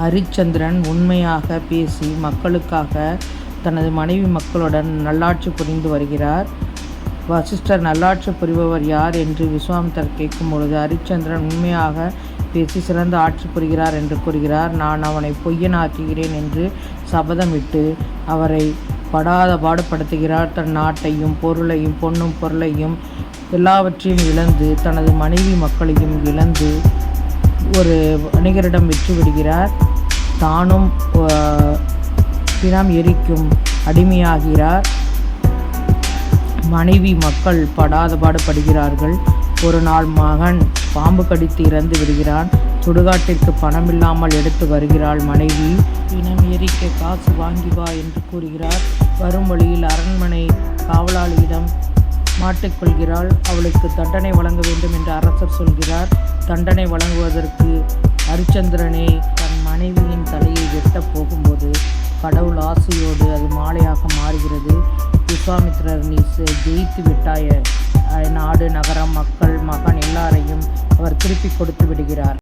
ஹரிச்சந்திரன் உண்மையாக பேசி மக்களுக்காக தனது மனைவி மக்களுடன் நல்லாட்சி புரிந்து வருகிறார். வசிஷ்டர் நல்லாட்சி புரிபவர் யார் என்று விஸ்வாமித்தர் கேட்கும் பொழுது ஹரிச்சந்திரன் உண்மையாக பேசி சிறந்த ஆட்சி புரிகிறார் என்று கூறுகிறார். நான் அவனை பொய்யனாக்குகிறேன் என்று சபதமிட்டு அவரை படாத பாடுபடுத்துகிறார். தன் நாட்டையும் பொருளையும் பொன்னும் பொருளையும் எல்லாவற்றையும் இழந்து தனது மனைவி மக்களையும் இழந்து ஒரு வணிகரிடம் விற்று விடுகிறார் தானும் பிணம் எரிக்கும் அடிமையாகிறார். மனைவி மக்கள் படாத பாடுபடுகிறார்கள். ஒரு நாள் மகன் பாம்பு கடித்து இறந்து விடுகிறான். சுடுகாட்டிற்கு பணமில்லாமல் எடுத்து வருகிறாள் மனைவி. பிணம் எரிக்க காசு வாங்கி வா என்று கூறுகிறார். வரும் வழியில் அரண்மனை காவலாளியிடம் மாட்டிக்கொள்கிறாள். அவளுக்கு தண்டனை வழங்க வேண்டும் என்று அரசர் சொல்கிறார். தண்டனை வழங்குவதற்கு ஹரிச்சந்திரனே தன் மனைவியின் தலையை வெட்டப் போகும்போது கடவுள் ஆசையோடு அது மாலையாக மாறுகிறது. விஸ்வாமித்ரர் நீ ஜெயித்து விட்டாய நாடு நகரம் மக்கள் மகன் எல்லாரையும் அவர் திருப்பி கொடுத்து விடுகிறார்.